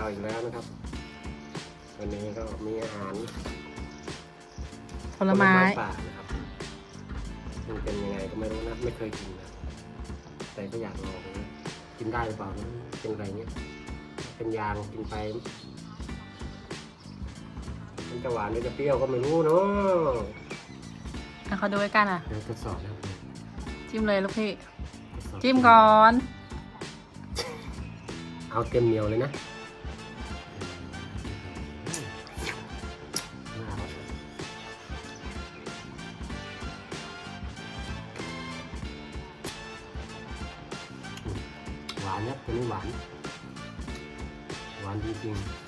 าวอีกแล้วนะครับ วันนี้ก็มีอาหารผลไม้ป่านะครับมันเป็นยังไงก็ไม่รู้นะไม่เคยกินนะแต่ก็อยากลองนะกินได้หรือเปล่านะเป็นอะไรเงี้ยเป็นยางกินไปมันจะหวานหรือจะเปรี้ยวก็ไม่รู้เนาะอะเขาดูไว้กันอะเดี๋ยวทดสอบนะครับจิ้มเลยลูกพี่ทดสอบจิ้มก่อน เอาเต็มเหนียวเลยนะหวานครับตัวนี้หวาน หวานจริงๆ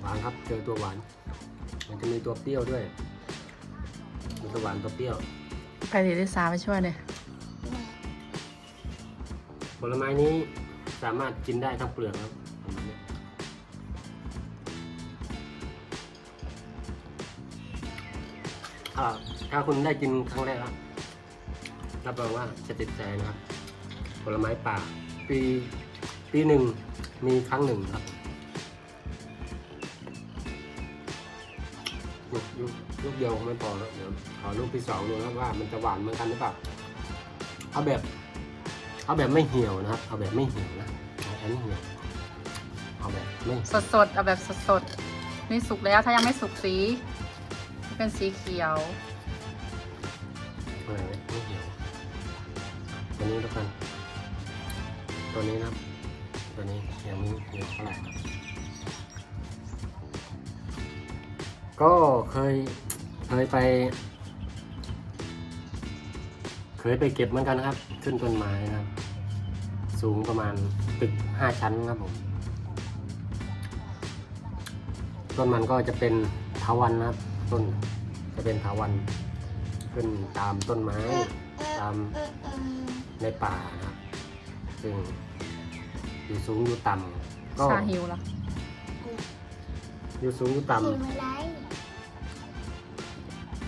หวานครับ เจอตัวหวาน มันจะมีตัวเปรี้ยวด้วย มีตัวหวานตัวเปรี้ยว ไปดิลิสาไปช่วยเลยผลไม้นี้สามารถกินได้ทั้งเปลือกครับประมาณนี้อ่าถ้าคุณได้กินครั้งแรกครับรับรองว่าจะติดใจนะครับ ผลไม้ป่า ปีปีหนึ่งมีครั้งหนึ่งครับ ลูกลูกลูกเดียวคงไม่พอแล้วเดี๋ยวขอลูกที่สองดูนะครับว่ามันจะหวานเหมือนกันหรือเปล่าเอาแบบ เอาแบบไม่เหี่ยวนะครับ เอาแบบไม่เหี่ยวนะเอาอันนี้เหี่ยวเอาแบบไม่สดสดๆเอาแบบสดสดๆนี่สุกแล้วถ้ายังไม่สุกสีเป็นสีเขียวอะไรนะไม่เหี่ยวตัวนี้แล้วกันตัวนี้นะครับตัวนี้ยังไม่เหี่ยวเท่าไหร่ครับ ก็เคยเคยไป เคยไปเก็บเหมือนกันนะครับ ขึ้นต้นไม้นะครับ สูงประมาณตึกห้าชั้นครับผมต้นมันก็จะเป็นเถาวันนะครับ ต้นจะเป็นเถาวันขึ้นตามต้นไม้ ตามในป่านะครับซึ่งอยู่สูงอยู่ต่ำก็ชาฮิวเหรออยู่สูงอยู่ต่ำกิน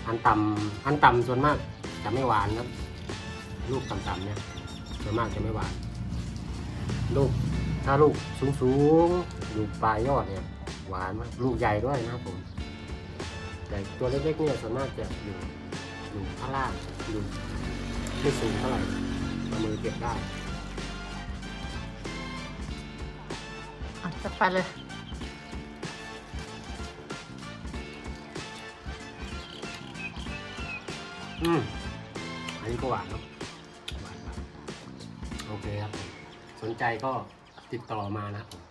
อันต่ำอันต่ำส่วนมากจะไม่หวานครับ ลูกต่ำๆเนี่ยส่วนมากจะไม่หวาน ลูกถ้าลูกสูงๆอยู่ปลายยอดเนี่ยหวานมากลูกใหญ่ด้วยนะครับผมแต่ตัวเล็กๆเนี่ยส่วนมากจะอยู่อยู่ข้างล่างอยู่ไม่สูงเท่าไหร่เอามือเก็บได้อะจะไปเลย อืมอันนี้ก็หวานครับหวานโอเคครับ สนใจก็ติดต่อมานะครับผม